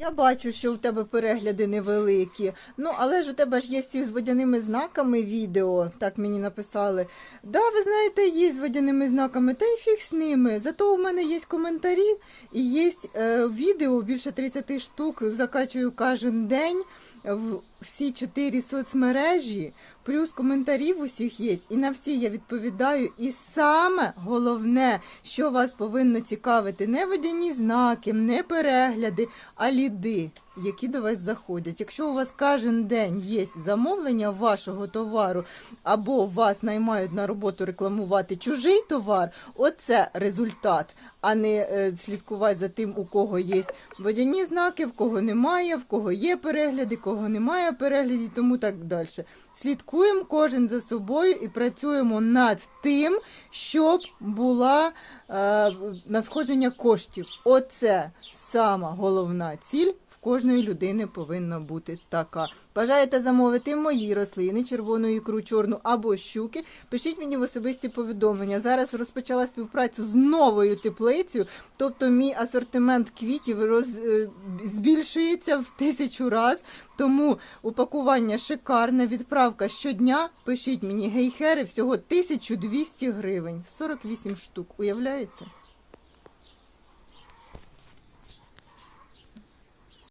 Я бачу, що у тебе перегляди невеликі. Ну, але ж у тебе ж є з водяними знаками відео, так мені написали. Да, ви знаєте, є з водяними знаками, та й фіг з ними. Зато у мене є коментарі і є е, відео, більше 30 штук закачую кожен день в всі чотири соцмережі, плюс коментарів усіх є, і на всі я відповідаю. І саме головне, що вас повинно цікавити, не водяні знаки, не перегляди, а ліди, які до вас заходять. Якщо у вас кожен день є замовлення вашого товару, або вас наймають на роботу рекламувати чужий товар, оце результат, а не е, слідкувати за тим, у кого є водяні знаки, в кого немає, в кого є перегляди, кого немає переглядів, тому так далі. Слідкуємо кожен за собою і працюємо над тим, щоб була надходження коштів. Оце сама головна ціль. В кожної людини повинна бути така. Бажаєте замовити мої рослини, червону ікру, чорну або щуки? Пишіть мені в особисті повідомлення. Зараз розпочала співпрацю з новою теплицею, тобто мій асортимент квітів роз, е, збільшується в тисячу раз. Тому упакування шикарне, відправка щодня. Пишіть мені гейхери, всього 1200 гривень, 48 штук. Уявляєте? feita